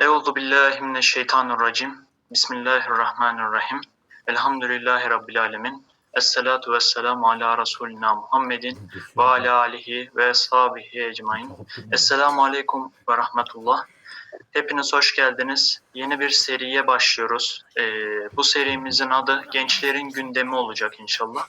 Euzu billahi mineşşeytanirracim. Bismillahirrahmanirrahim. Elhamdülillahi rabbil alamin. Esselatu vesselamu ala Resulina Muhammedin ve ala alihi ve ashabihi ecmain. Esselamu aleyküm ve rahmetullah. Hepiniz hoş geldiniz. Yeni bir seriye başlıyoruz. Ee, bu serimizin adı Gençlerin Gündemi olacak inşallah.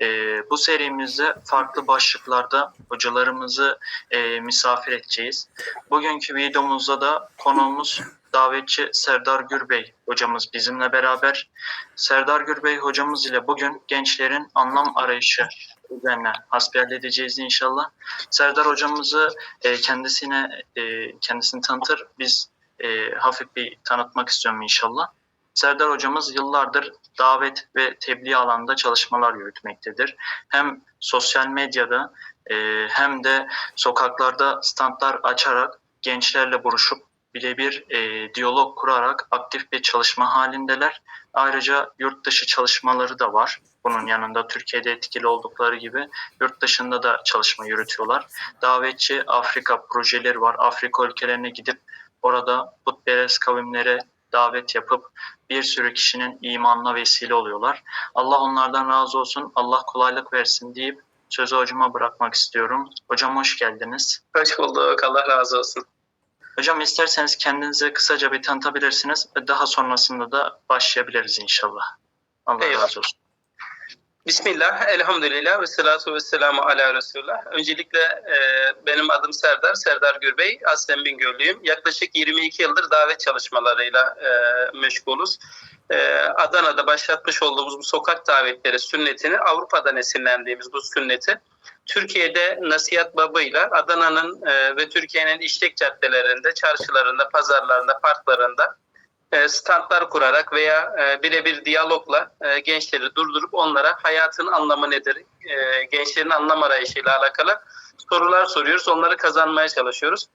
Ee, bu serimizde farklı başlıklarda hocalarımızı e, misafir edeceğiz. Bugünkü videomuzda da konuğumuz davetçi Serdar Gürbey hocamız bizimle beraber. Serdar Gürbey hocamız ile bugün gençlerin anlam arayışı üzerine hasbihal edeceğiz inşallah. Serdar hocamızı e, kendisine e, kendisini tanıtır. Biz e, hafif bir tanıtmak istiyorum inşallah. Serdar hocamız yıllardır davet ve tebliğ alanında çalışmalar yürütmektedir. Hem sosyal medyada e, hem de sokaklarda standlar açarak gençlerle buluşup birebir e, diyalog kurarak aktif bir çalışma halindeler. Ayrıca yurt dışı çalışmaları da var. Bunun yanında Türkiye'de etkili oldukları gibi yurt dışında da çalışma yürütüyorlar. Davetçi Afrika projeleri var. Afrika ülkelerine gidip orada putperest kavimlere davet yapıp bir sürü kişinin imanına vesile oluyorlar. Allah onlardan razı olsun, Allah kolaylık versin deyip sözü hocama bırakmak istiyorum. Hocam hoş geldiniz. Hoş bulduk. Allah razı olsun. Hocam isterseniz kendinizi kısaca bir tanıtabilirsiniz ve daha sonrasında da başlayabiliriz inşallah. Allah Eyvallah. razı olsun. Bismillah, elhamdülillah ve salatu ve selamu ala Resulullah. Öncelikle e, benim adım Serdar, Serdar Gürbey. Aslen Bingöllüyüm. Yaklaşık 22 yıldır davet çalışmalarıyla e, meşgulüz. E, Adana'da başlatmış olduğumuz bu sokak davetleri sünnetini, Avrupa'dan esinlendiğimiz bu sünneti, Türkiye'de nasihat babıyla Adana'nın e, ve Türkiye'nin işlek caddelerinde, çarşılarında, pazarlarında, parklarında standlar kurarak veya e, birebir diyalogla e, gençleri durdurup onlara hayatın anlamı nedir, e, gençlerin anlam arayışıyla alakalı sorular soruyoruz. Onları kazanmaya çalışıyoruz.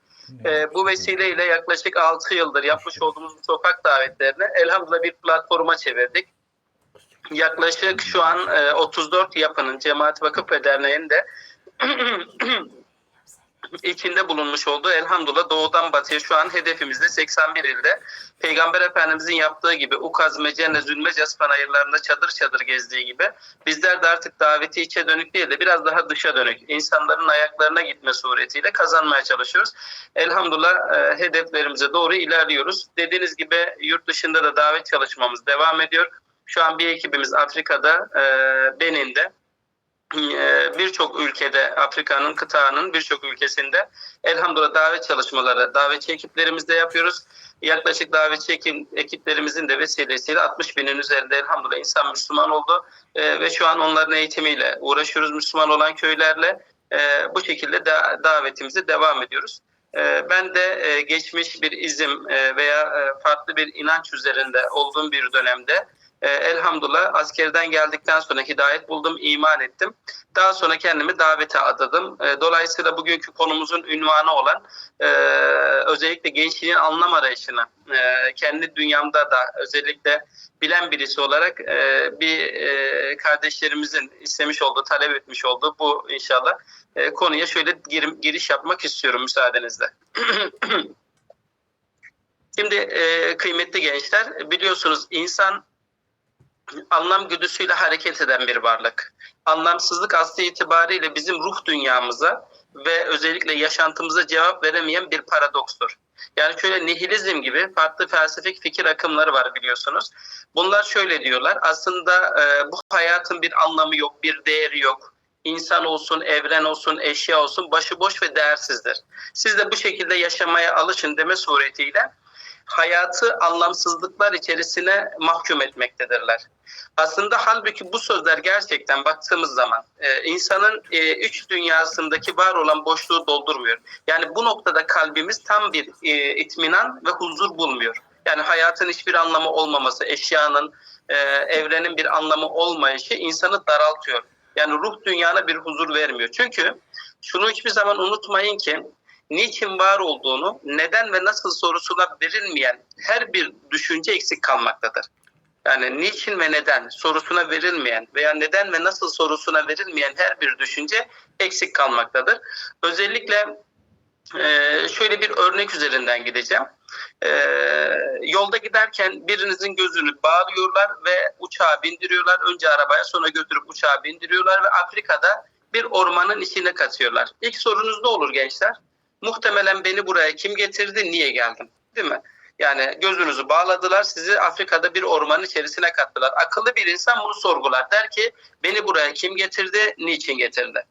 E, bu vesileyle yaklaşık 6 yıldır yapmış olduğumuz bu sokak davetlerini elhamdülillah bir platforma çevirdik. Yaklaşık şu an e, 34 yapının Cemaat Vakıf ve Derneği'nde içinde bulunmuş olduğu elhamdülillah doğudan batıya şu an hedefimizde 81 ilde Peygamber Efendimizin yaptığı gibi Ukaz, Mecenne, Zülmecaz panayırlarında çadır çadır gezdiği gibi bizler de artık daveti içe dönük değil de biraz daha dışa dönük insanların ayaklarına gitme suretiyle kazanmaya çalışıyoruz. Elhamdülillah e, hedeflerimize doğru ilerliyoruz. Dediğiniz gibi yurt dışında da davet çalışmamız devam ediyor. Şu an bir ekibimiz Afrika'da, e, Benin'de, birçok ülkede Afrika'nın kıtanın birçok ülkesinde elhamdülillah davet çalışmaları davetçi ekiplerimizde yapıyoruz. Yaklaşık davetçi ekip, ekiplerimizin de vesilesiyle 60 binin üzerinde elhamdülillah insan Müslüman oldu E, ve şu an onların eğitimiyle uğraşıyoruz Müslüman olan köylerle E, bu şekilde da, davetimize devam ediyoruz. Ben de e, geçmiş bir izim e, veya e, farklı bir inanç üzerinde olduğum bir dönemde e, elhamdülillah askerden geldikten sonra hidayet buldum, iman ettim. Daha sonra kendimi davete adadım. E, dolayısıyla bugünkü konumuzun ünvanı olan e, özellikle gençliğin anlam arayışını e, kendi dünyamda da özellikle bilen birisi olarak e, bir e, kardeşlerimizin istemiş olduğu, talep etmiş olduğu bu inşallah e, konuya şöyle gir- giriş yapmak istiyorum müsaadenizle. Şimdi e, kıymetli gençler biliyorsunuz insan anlam güdüsüyle hareket eden bir varlık. Anlamsızlık aslı itibariyle bizim ruh dünyamıza ve özellikle yaşantımıza cevap veremeyen bir paradokstur. Yani şöyle nihilizm gibi farklı felsefik fikir akımları var biliyorsunuz. Bunlar şöyle diyorlar. Aslında e, bu hayatın bir anlamı yok, bir değeri yok. İnsan olsun, evren olsun, eşya olsun başıboş ve değersizdir. Siz de bu şekilde yaşamaya alışın deme suretiyle hayatı anlamsızlıklar içerisine mahkum etmektedirler. Aslında halbuki bu sözler gerçekten baktığımız zaman e, insanın e, üç dünyasındaki var olan boşluğu doldurmuyor. Yani bu noktada kalbimiz tam bir e, itminan ve huzur bulmuyor. Yani hayatın hiçbir anlamı olmaması, eşyanın, e, evrenin bir anlamı olmayışı insanı daraltıyor. Yani ruh dünyana bir huzur vermiyor. Çünkü şunu hiçbir zaman unutmayın ki niçin var olduğunu, neden ve nasıl sorusuna verilmeyen her bir düşünce eksik kalmaktadır. Yani niçin ve neden sorusuna verilmeyen veya neden ve nasıl sorusuna verilmeyen her bir düşünce eksik kalmaktadır. Özellikle şöyle bir örnek üzerinden gideceğim. Ee, yolda giderken birinizin gözünü bağlıyorlar ve uçağa bindiriyorlar. Önce arabaya sonra götürüp uçağa bindiriyorlar ve Afrika'da bir ormanın içine katıyorlar. İlk sorunuz ne olur gençler? Muhtemelen beni buraya kim getirdi, niye geldim? Değil mi? Yani gözünüzü bağladılar, sizi Afrika'da bir ormanın içerisine kattılar. Akıllı bir insan bunu sorgular. Der ki beni buraya kim getirdi, niçin getirdi?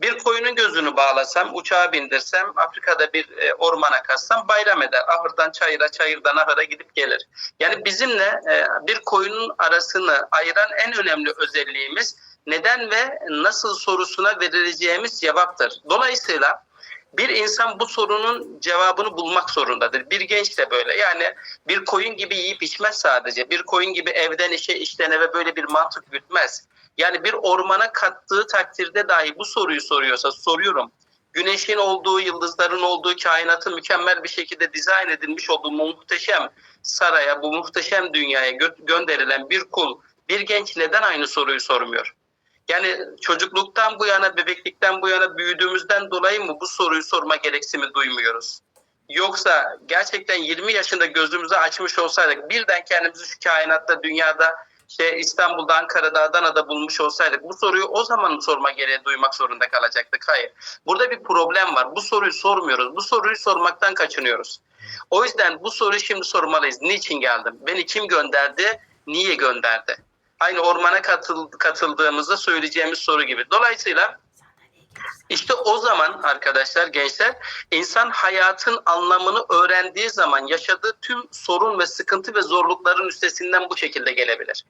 Bir koyunun gözünü bağlasam, uçağa bindirsem, Afrika'da bir e, ormana katsam bayram eder. Ahırdan çayıra, çayırdan ahıra gidip gelir. Yani bizimle e, bir koyunun arasını ayıran en önemli özelliğimiz neden ve nasıl sorusuna verileceğimiz cevaptır. Dolayısıyla bir insan bu sorunun cevabını bulmak zorundadır. Bir genç de böyle. Yani bir koyun gibi yiyip içmez sadece. Bir koyun gibi evden işe, işten eve böyle bir mantık gütmez. Yani bir ormana kattığı takdirde dahi bu soruyu soruyorsa soruyorum. Güneşin olduğu, yıldızların olduğu kainatı mükemmel bir şekilde dizayn edilmiş olduğu muhteşem saraya, bu muhteşem dünyaya gö- gönderilen bir kul, bir genç neden aynı soruyu sormuyor? Yani çocukluktan bu yana, bebeklikten bu yana büyüdüğümüzden dolayı mı bu soruyu sorma gereksimi duymuyoruz? Yoksa gerçekten 20 yaşında gözümüzü açmış olsaydık, birden kendimizi şu kainatta, dünyada, işte İstanbul'da, Ankara'da, Adana'da bulmuş olsaydık bu soruyu o zaman sorma gereği duymak zorunda kalacaktık? Hayır. Burada bir problem var. Bu soruyu sormuyoruz. Bu soruyu sormaktan kaçınıyoruz. O yüzden bu soruyu şimdi sormalıyız. Niçin geldim? Beni kim gönderdi? Niye gönderdi? Aynı ormana katıl, katıldığımızda söyleyeceğimiz soru gibi. Dolayısıyla işte o zaman arkadaşlar gençler insan hayatın anlamını öğrendiği zaman yaşadığı tüm sorun ve sıkıntı ve zorlukların üstesinden bu şekilde gelebilir.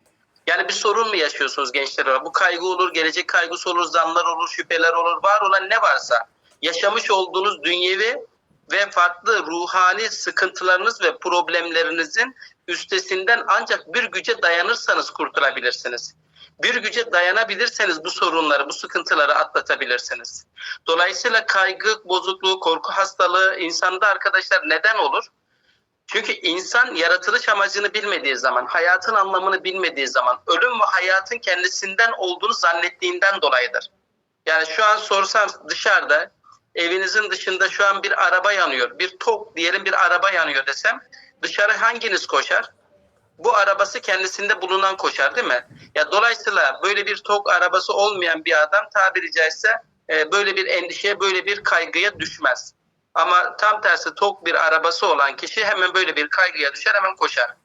Yani bir sorun mu yaşıyorsunuz gençler? Bu kaygı olur, gelecek kaygısı olur, zanlar olur, şüpheler olur, var olan ne varsa yaşamış olduğunuz dünyevi ve farklı ruhani sıkıntılarınız ve problemlerinizin üstesinden ancak bir güce dayanırsanız kurtulabilirsiniz. Bir güce dayanabilirseniz bu sorunları, bu sıkıntıları atlatabilirsiniz. Dolayısıyla kaygı, bozukluğu, korku hastalığı insanda arkadaşlar neden olur? Çünkü insan yaratılış amacını bilmediği zaman, hayatın anlamını bilmediği zaman, ölüm ve hayatın kendisinden olduğunu zannettiğinden dolayıdır. Yani şu an sorsam dışarıda, evinizin dışında şu an bir araba yanıyor, bir tok diyelim bir araba yanıyor desem, dışarı hanginiz koşar? Bu arabası kendisinde bulunan koşar değil mi? Ya dolayısıyla böyle bir tok arabası olmayan bir adam tabiri caizse e, böyle bir endişeye, böyle bir kaygıya düşmez. Ama tam tersi tok bir arabası olan kişi hemen böyle bir kaygıya düşer, hemen koşar.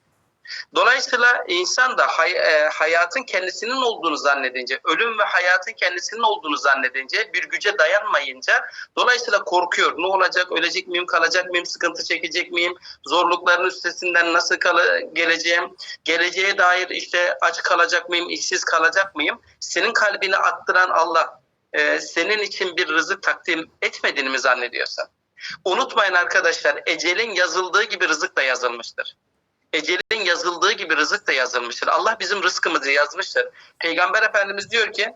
Dolayısıyla insan da hay- e, hayatın kendisinin olduğunu zannedince, ölüm ve hayatın kendisinin olduğunu zannedince, bir güce dayanmayınca dolayısıyla korkuyor. Ne olacak, ölecek miyim, kalacak mıyım, sıkıntı çekecek miyim, zorlukların üstesinden nasıl kal- geleceğim, geleceğe dair işte aç kalacak mıyım, işsiz kalacak mıyım? Senin kalbini attıran Allah e, senin için bir rızık takdim etmediğini mi zannediyorsan? Unutmayın arkadaşlar, ecelin yazıldığı gibi rızık da yazılmıştır ecelin yazıldığı gibi rızık da yazılmıştır. Allah bizim rızkımızı yazmıştır. Peygamber Efendimiz diyor ki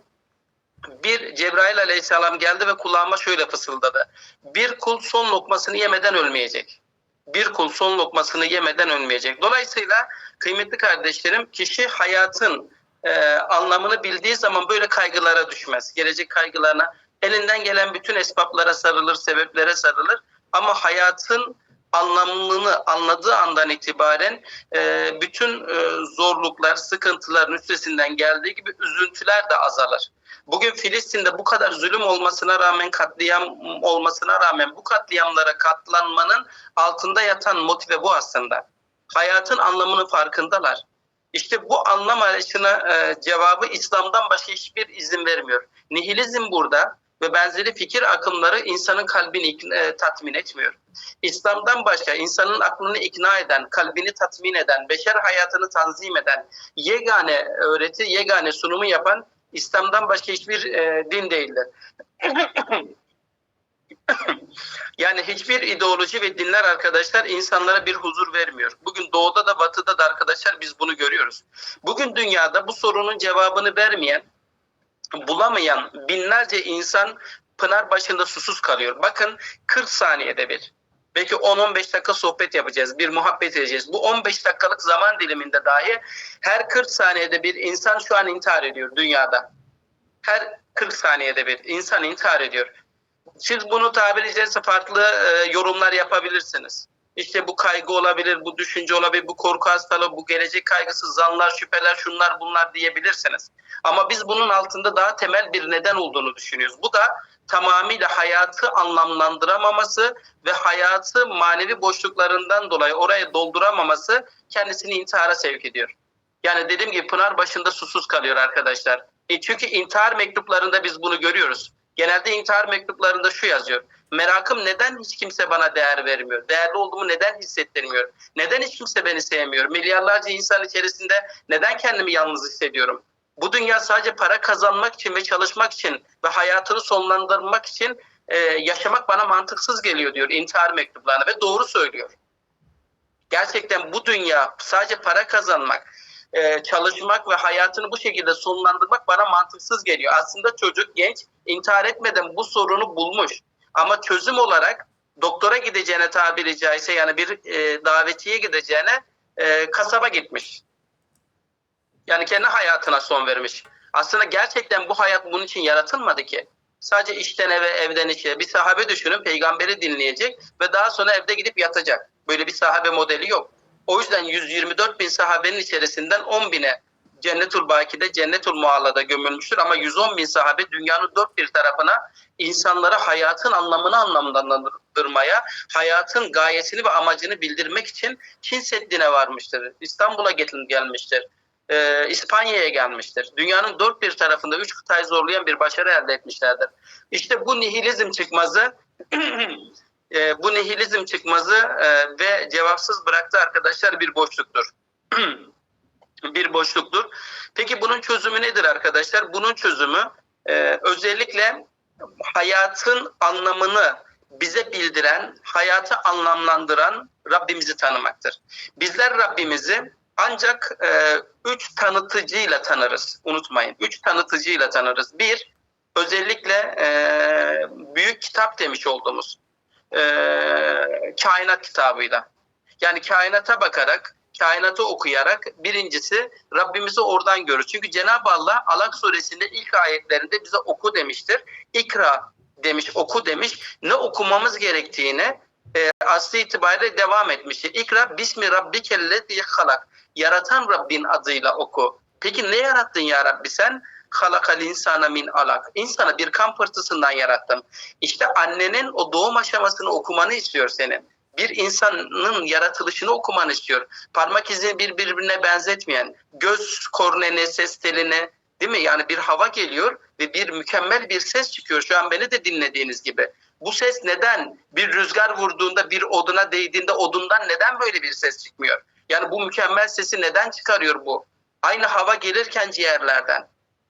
bir Cebrail aleyhisselam geldi ve kulağıma şöyle fısıldadı. Bir kul son lokmasını yemeden ölmeyecek. Bir kul son lokmasını yemeden ölmeyecek. Dolayısıyla kıymetli kardeşlerim kişi hayatın e, anlamını bildiği zaman böyle kaygılara düşmez. Gelecek kaygılarına elinden gelen bütün esbaplara sarılır, sebeplere sarılır. Ama hayatın anlamlılığını anladığı andan itibaren e, bütün e, zorluklar, sıkıntıların üstesinden geldiği gibi üzüntüler de azalır. Bugün Filistin'de bu kadar zulüm olmasına rağmen, katliam olmasına rağmen bu katliamlara katlanmanın altında yatan motive bu aslında. Hayatın anlamının farkındalar. İşte bu anlam arayışına e, cevabı İslam'dan başka hiçbir izin vermiyor. Nihilizm burada ve benzeri fikir akımları insanın kalbini ikna- e, tatmin etmiyor. İslam'dan başka insanın aklını ikna eden, kalbini tatmin eden, beşer hayatını tanzim eden, yegane öğreti, yegane sunumu yapan İslam'dan başka hiçbir e, din değildir. yani hiçbir ideoloji ve dinler arkadaşlar insanlara bir huzur vermiyor. Bugün doğuda da batıda da arkadaşlar biz bunu görüyoruz. Bugün dünyada bu sorunun cevabını vermeyen, bulamayan binlerce insan pınar başında susuz kalıyor. Bakın 40 saniyede bir. Belki 10-15 dakika sohbet yapacağız, bir muhabbet edeceğiz. Bu 15 dakikalık zaman diliminde dahi her 40 saniyede bir insan şu an intihar ediyor dünyada. Her 40 saniyede bir insan intihar ediyor. Siz bunu tabiri caizse farklı e, yorumlar yapabilirsiniz. İşte bu kaygı olabilir, bu düşünce olabilir, bu korku hastalığı, bu gelecek kaygısı, zanlar, şüpheler, şunlar bunlar diyebilirsiniz. Ama biz bunun altında daha temel bir neden olduğunu düşünüyoruz. Bu da tamamıyla hayatı anlamlandıramaması ve hayatı manevi boşluklarından dolayı oraya dolduramaması kendisini intihara sevk ediyor. Yani dediğim gibi Pınar başında susuz kalıyor arkadaşlar. E çünkü intihar mektuplarında biz bunu görüyoruz. Genelde intihar mektuplarında şu yazıyor. Merakım neden hiç kimse bana değer vermiyor? Değerli olduğumu neden hissettirmiyor? Neden hiç kimse beni sevmiyor? Milyarlarca insan içerisinde neden kendimi yalnız hissediyorum? Bu dünya sadece para kazanmak için ve çalışmak için ve hayatını sonlandırmak için e, yaşamak bana mantıksız geliyor diyor intihar mektuplarına ve doğru söylüyor. Gerçekten bu dünya sadece para kazanmak, e, çalışmak ve hayatını bu şekilde sonlandırmak bana mantıksız geliyor. Aslında çocuk genç intihar etmeden bu sorunu bulmuş. Ama çözüm olarak doktora gideceğine tabiri caizse yani bir e, davetiye gideceğine e, kasaba gitmiş. Yani kendi hayatına son vermiş. Aslında gerçekten bu hayat bunun için yaratılmadı ki. Sadece işten eve, evden işe. Bir sahabe düşünün peygamberi dinleyecek ve daha sonra evde gidip yatacak. Böyle bir sahabe modeli yok. O yüzden 124 bin sahabenin içerisinden 10 bine Cennetul Baki'de, Cennetul Mualla'da gömülmüştür. Ama 110 bin sahabe dünyanın dört bir tarafına insanlara hayatın anlamını anlamlandırmaya, hayatın gayesini ve amacını bildirmek için Çin Seddi'ne varmıştır. İstanbul'a gelmiştir. Ee, İspanya'ya gelmiştir. Dünyanın dört bir tarafında üç kıtayı zorlayan bir başarı elde etmişlerdir. İşte bu nihilizm çıkmazı e, bu nihilizm çıkmazı e, ve cevapsız bıraktığı arkadaşlar bir boşluktur. bir boşluktur. Peki bunun çözümü nedir arkadaşlar? Bunun çözümü e, özellikle hayatın anlamını bize bildiren, hayatı anlamlandıran Rabbimizi tanımaktır. Bizler Rabbimizi ancak e, üç tanıtıcıyla tanırız. Unutmayın. Üç tanıtıcıyla tanırız. Bir, özellikle e, büyük kitap demiş olduğumuz e, kainat kitabıyla. Yani kainata bakarak, kainatı okuyarak birincisi Rabbimizi oradan görür. Çünkü Cenab-ı Allah Alak suresinde ilk ayetlerinde bize oku demiştir. İkra demiş, oku demiş. Ne okumamız gerektiğini e, aslı itibariyle devam etmiştir. İkra bismi rabbikellezi halak. Yaratan Rabbin adıyla oku. Peki ne yarattın ya Rabbi sen? Halakal insana min alak. İnsanı bir kan pırtısından yarattım. İşte annenin o doğum aşamasını okumanı istiyor senin. Bir insanın yaratılışını okumanı istiyor. Parmak izini birbirine benzetmeyen, göz korneni, ses telini, değil mi? Yani bir hava geliyor ve bir mükemmel bir ses çıkıyor. Şu an beni de dinlediğiniz gibi. Bu ses neden bir rüzgar vurduğunda bir oduna değdiğinde odundan neden böyle bir ses çıkmıyor? Yani bu mükemmel sesi neden çıkarıyor bu? Aynı hava gelirken ciğerlerden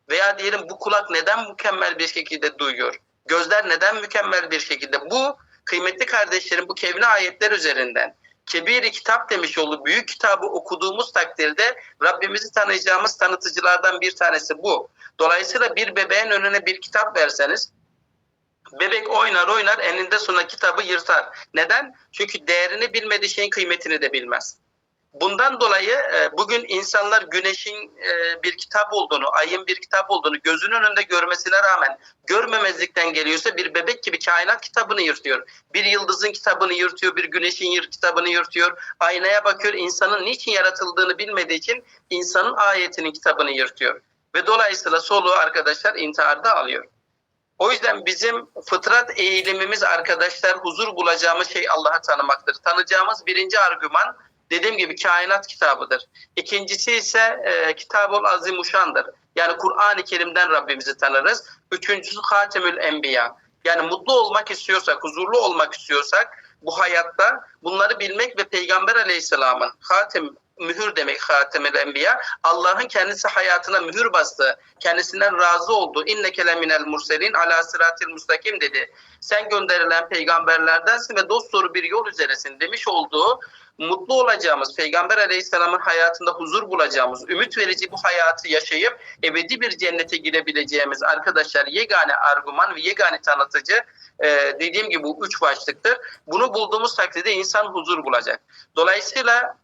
veya diyelim bu kulak neden mükemmel bir şekilde duyuyor? Gözler neden mükemmel bir şekilde? Bu kıymetli kardeşlerim bu kevni ayetler üzerinden kebir kitap demiş olduğu büyük kitabı okuduğumuz takdirde Rabbimizi tanıyacağımız tanıtıcılardan bir tanesi bu. Dolayısıyla bir bebeğin önüne bir kitap verseniz bebek oynar oynar eninde sonunda kitabı yırtar. Neden? Çünkü değerini bilmediği şeyin kıymetini de bilmez. Bundan dolayı e, bugün insanlar güneşin e, bir kitap olduğunu, ayın bir kitap olduğunu gözünün önünde görmesine rağmen görmemezlikten geliyorsa bir bebek gibi kainat kitabını yırtıyor. Bir yıldızın kitabını yırtıyor, bir güneşin kitabını yırtıyor. Aynaya bakıyor, insanın niçin yaratıldığını bilmediği için insanın ayetinin kitabını yırtıyor. Ve dolayısıyla soluğu arkadaşlar intiharda alıyor. O yüzden bizim fıtrat eğilimimiz arkadaşlar huzur bulacağımız şey Allah'ı tanımaktır. Tanıyacağımız birinci argüman dediğim gibi kainat kitabıdır. İkincisi ise e, Kitab-ül Azimuşan'dır. Yani Kur'an-ı Kerim'den Rabbimizi tanırız. Üçüncüsü Hatemül Enbiya. Yani mutlu olmak istiyorsak, huzurlu olmak istiyorsak bu hayatta bunları bilmek ve Peygamber Aleyhisselam'ın hatem mühür demek Hatemel Enbiya. Allah'ın kendisi hayatına mühür bastı. Kendisinden razı oldu. İnne keleminel murselin ala sıratil mustakim dedi. Sen gönderilen peygamberlerdensin ve dost doğru bir yol üzeresin demiş olduğu mutlu olacağımız, Peygamber Aleyhisselam'ın hayatında huzur bulacağımız, ümit verici bu hayatı yaşayıp ebedi bir cennete girebileceğimiz arkadaşlar yegane argüman ve yegane tanıtıcı e, dediğim gibi bu üç başlıktır. Bunu bulduğumuz takdirde insan huzur bulacak. Dolayısıyla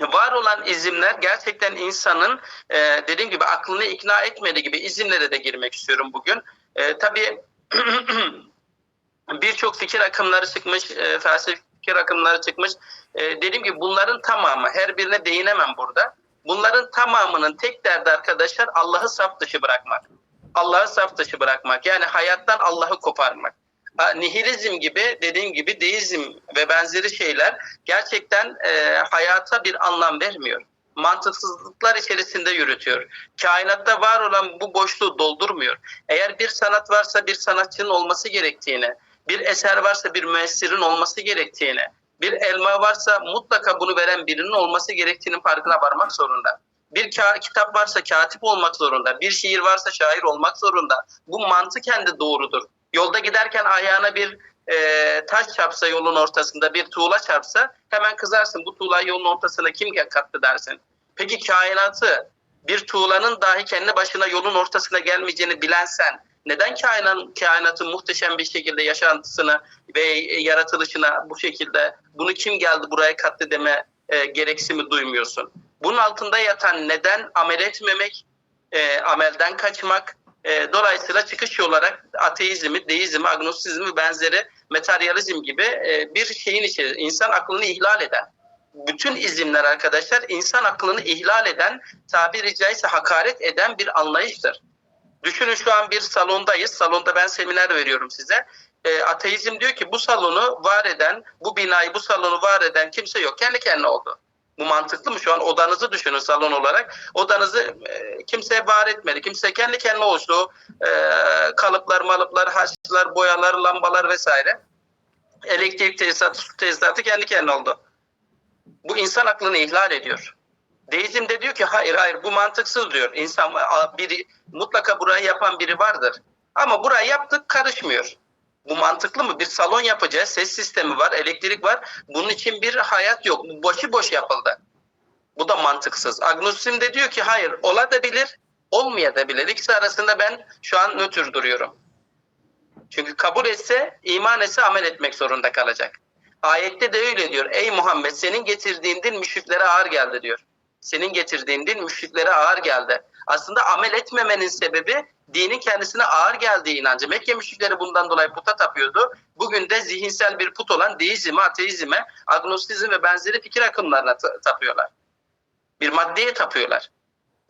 var olan izimler gerçekten insanın e, dediğim gibi aklını ikna etmediği gibi izimlere de girmek istiyorum bugün. E, tabii birçok fikir akımları çıkmış, e, felsefe fikir akımları çıkmış. E, dediğim gibi bunların tamamı her birine değinemem burada. Bunların tamamının tek derdi arkadaşlar Allah'ı saf dışı bırakmak. Allah'ı saf dışı bırakmak. Yani hayattan Allah'ı koparmak. Nihilizm gibi dediğim gibi deizm ve benzeri şeyler gerçekten e, hayata bir anlam vermiyor. Mantıksızlıklar içerisinde yürütüyor. Kainatta var olan bu boşluğu doldurmuyor. Eğer bir sanat varsa bir sanatçının olması gerektiğini, bir eser varsa bir müessirin olması gerektiğini, bir elma varsa mutlaka bunu veren birinin olması gerektiğinin farkına varmak zorunda. Bir ka- kitap varsa katip olmak zorunda. Bir şiir varsa şair olmak zorunda. Bu mantıken de doğrudur. Yolda giderken ayağına bir e, taş çarpsa yolun ortasında, bir tuğla çarpsa hemen kızarsın. Bu tuğlayı yolun ortasına kim kattı dersin. Peki kainatı bir tuğlanın dahi kendi başına yolun ortasına gelmeyeceğini bilen sen neden kainatın, kainatın muhteşem bir şekilde yaşantısını ve yaratılışına bu şekilde bunu kim geldi buraya kattı deme e, gereksimi duymuyorsun? Bunun altında yatan neden amel etmemek, e, amelden kaçmak, e, dolayısıyla çıkış olarak ateizmi, deizmi, agnostizmi benzeri materyalizm gibi e, bir şeyin içerisinde insan aklını ihlal eden, bütün izimler arkadaşlar insan aklını ihlal eden, tabiri caizse hakaret eden bir anlayıştır. Düşünün şu an bir salondayız. Salonda ben seminer veriyorum size. E, ateizm diyor ki bu salonu var eden, bu binayı, bu salonu var eden kimse yok. Kendi kendine oldu. Bu mantıklı mı? Şu an odanızı düşünün salon olarak. Odanızı e, kimseye var etmedi. Kimse kendi kendine oluştu. E, kalıplar, malıplar, haçlar, boyalar, lambalar vesaire. Elektrik tesisatı, su tesisatı kendi kendine oldu. Bu insan aklını ihlal ediyor. Deizm de diyor ki hayır hayır bu mantıksız diyor. İnsan biri mutlaka burayı yapan biri vardır. Ama burayı yaptık karışmıyor. Bu mantıklı mı? Bir salon yapacağız. Ses sistemi var, elektrik var. Bunun için bir hayat yok. Bu boşu boş yapıldı. Bu da mantıksız. Agnostizm de diyor ki hayır olabilir, olmayabilir. İkisi arasında ben şu an nötr duruyorum. Çünkü kabul etse, iman etse amel etmek zorunda kalacak. Ayette de öyle diyor. Ey Muhammed senin getirdiğin din müşriklere ağır geldi diyor. Senin getirdiğin din müşriklere ağır geldi. Aslında amel etmemenin sebebi dinin kendisine ağır geldiği inancı. Mekke müşrikleri bundan dolayı puta tapıyordu. Bugün de zihinsel bir put olan deizme, ateizme, agnostizm ve benzeri fikir akımlarına ta- tapıyorlar. Bir maddeye tapıyorlar.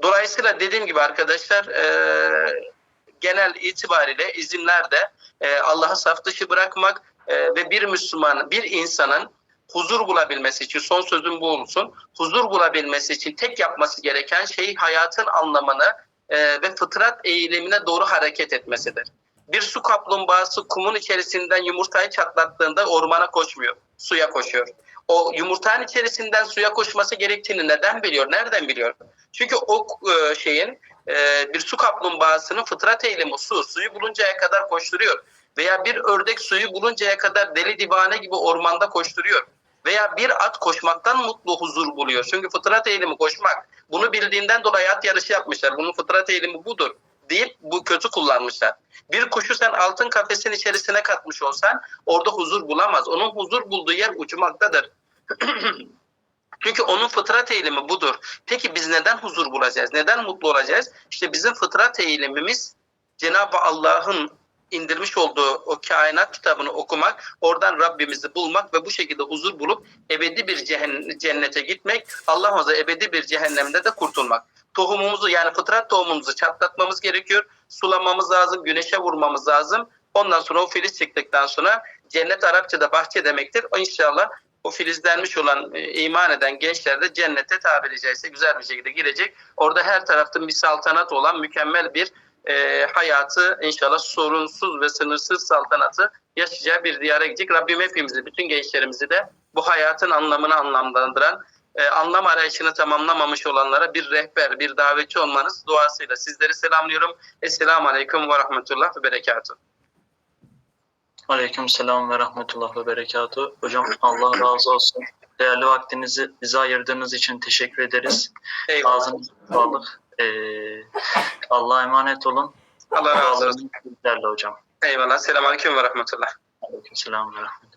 Dolayısıyla dediğim gibi arkadaşlar e, genel itibariyle izimlerde e, Allah'ı saf dışı bırakmak e, ve bir Müslüman, bir insanın huzur bulabilmesi için son sözüm bu olsun. Huzur bulabilmesi için tek yapması gereken şey hayatın anlamını e, ve fıtrat eğilimine doğru hareket etmesidir. Bir su kaplumbağası kumun içerisinden yumurtayı çatlattığında ormana koşmuyor, suya koşuyor. O yumurtanın içerisinden suya koşması gerektiğini neden biliyor, nereden biliyor? Çünkü o e, şeyin e, bir su kaplumbağasının fıtrat eğilimi su, suyu buluncaya kadar koşturuyor. Veya bir ördek suyu buluncaya kadar deli divane gibi ormanda koşturuyor. Veya bir at koşmaktan mutlu huzur buluyor. Çünkü fıtrat eğilimi koşmak. Bunu bildiğinden dolayı at yarışı yapmışlar. Bunun fıtrat eğilimi budur deyip bu kötü kullanmışlar. Bir kuşu sen altın kafesin içerisine katmış olsan orada huzur bulamaz. Onun huzur bulduğu yer uçmaktadır. Çünkü onun fıtrat eğilimi budur. Peki biz neden huzur bulacağız? Neden mutlu olacağız? İşte bizim fıtrat eğilimimiz Cenab-ı Allah'ın indirmiş olduğu o kainat kitabını okumak, oradan Rabbimizi bulmak ve bu şekilde huzur bulup ebedi bir cennete gitmek, Allah azze ebedi bir cehennemde de kurtulmak. Tohumumuzu yani fıtrat tohumumuzu çatlatmamız gerekiyor. Sulamamız lazım, güneşe vurmamız lazım. Ondan sonra o filiz çıktıktan sonra cennet Arapçada bahçe demektir. O inşallah o filizlenmiş olan e, iman eden gençler de cennete tabiri caizse güzel bir şekilde girecek. Orada her tarafta bir saltanat olan mükemmel bir e, hayatı inşallah sorunsuz ve sınırsız saltanatı yaşayacağı bir diyara gidecek. Rabbim hepimizi, bütün gençlerimizi de bu hayatın anlamını anlamlandıran, e, anlam arayışını tamamlamamış olanlara bir rehber, bir davetçi olmanız duasıyla sizleri selamlıyorum. Esselamu Aleyküm ve Rahmetullah ve Berekatuhu. Aleyküm selam ve rahmetullah ve berekatuhu. Hocam Allah razı olsun. Değerli vaktinizi bize ayırdığınız için teşekkür ederiz. Eyvallah. Ağzınıza sağlık. Ee, Allah'a emanet olun. Allah razı olsun. Bizlerle hocam. Eyvallah. Selamun Aleyküm ve Rahmetullah. Aleyküm selam ve rahmetullah.